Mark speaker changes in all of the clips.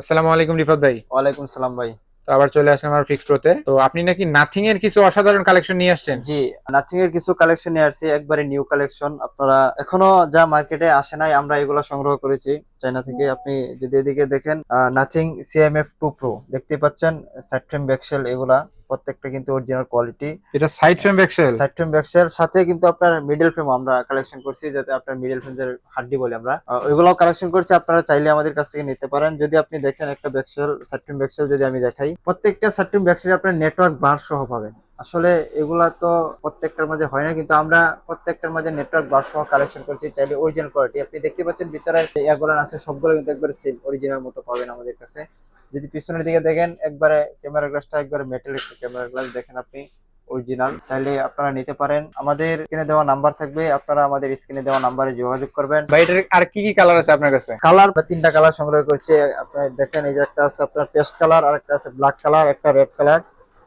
Speaker 1: আসসালামু আলাইকুম রিফাত ভাই।
Speaker 2: ওয়ালাইকুম সালাম ভাই।
Speaker 1: তো আবার চলে আসলাম আমার ফিক্স প্রোতে তো। আপনি নাকি নাথিং এর কিছু অসাধারণ কালেকশন নিয়ে আসছেন?
Speaker 2: জি নাথিং এর কিছু কালেকশন নিয়ে আসছি একবারে নিউ কালেকশন আপনারা এখনও যা মার্কেটে আসে নাই আমরা এগুলো সংগ্রহ করেছি। চায়না থেকে আপনি যদি এদিকে দেখেন নাথিং সিএমএফ টু প্রো দেখতে পাচ্ছেন স্যাট্রেম ব্যাকসেল এগুলা। প্রত্যেকটা কিন্তু অরিজিনাল কোয়ালিটি
Speaker 1: এটা সাইড ফ্রেম ব্যাকসেল
Speaker 2: স্যাট্রেম ব্যাকসেল সাথে কিন্তু আপনার মিডল ফ্রেম আমরা কালেকশন করছি যাতে আপনার মিডল ফ্রেম হাড্ডি বলি আমরা। আহ, কালেকশন করছি আপনারা চাইলে আমাদের কাছ থেকে নিতে পারেন। যদি আপনি দেখেন একটা ব্যাকসেল স্যাট্রেম ব্যাকসেল যদি আমি দেখাই প্রত্যেকটা স্যাট্রেম ব্যাকসেল আপনার নেটওয়ার্ক বার সহ পাবেন। আসলে এগুলা তো প্রত্যেকটার মাঝে হয় না কিন্তু আমরা প্রত্যেকটার মাঝে নেটওয়ার্ক বার সহ কালেকশন করছি চাইলে অরিজিনাল কোয়ালিটি আপনি দেখতে পাচ্ছেন ভিতরে এগুলো আছে সবগুলো কিন্তু একবারে সেম অরিজিনাল মতো পাবেন আমাদের কাছে। যদি পিছনের দিকে দেখেন একবারে ক্যামেরা গ্লাসটা একবারে মেটাল একটা ক্যামেরা গ্লাস দেখেন আপনি অরিজিনাল তাহলে আপনারা নিতে পারেন। আমাদের স্ক্রিনে দেওয়া নাম্বার থাকবে আপনারা আমাদের স্ক্রিনে দেওয়া নাম্বারে যোগাযোগ করবেন।
Speaker 1: ভাই এটার আর কি কি কালার আছে আপনার কাছে?
Speaker 2: কালার বা তিনটা কালার সংগ্রহ করছে। আপনার দেখেন এই যে একটা আছে আপনার পেস্ট কালার আর একটা আছে ব্ল্যাক কালার একটা রেড কালার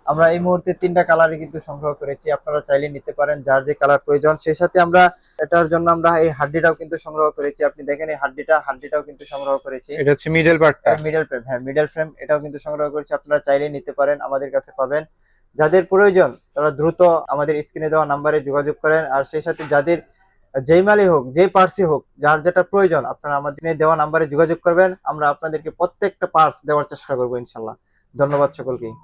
Speaker 2: আমরা এই মুহূর্তে তিনটা কালারই কিন্তু সংগ্রহ করেছি। আপনারা চাইলে নিতে পারেন যার যে কালার প্রয়োজন সেই সাথে আমরা এটার জন্য আমরা এই হাড্ডিটাও কিন্তু সংগ্রহ করেছি। আপনি দেখেন এই হাড্ডিটা হাড্ডিটাও কিন্তু সংগ্রহ করেছি।
Speaker 1: এটা হচ্ছে মিডল পার্টটা
Speaker 2: মিডল ফ্রেম হ্যাঁ মিডল ফ্রেম এটাও কিন্তু সংগ্রহ করেছি। আপনারা চাইলে নিতে পারেন আমাদের কাছে পাবেন। যাদের প্রয়োজন তারা দ্রুত আমাদের স্ক্রিনে দেওয়া নাম্বারে যোগাযোগ করেন। আর সেই সাথে যাদের যেই মালই হোক যে পার্সই হোক যার যেটা প্রয়োজন আপনারা আমাদের দেওয়া নাম্বারে যোগাযোগ করবেন। আমরা আপনাদেরকে প্রত্যেকটা পার্স দেওয়ার চেষ্টা করব ইনশাল্লাহ। ধন্যবাদ সকলকে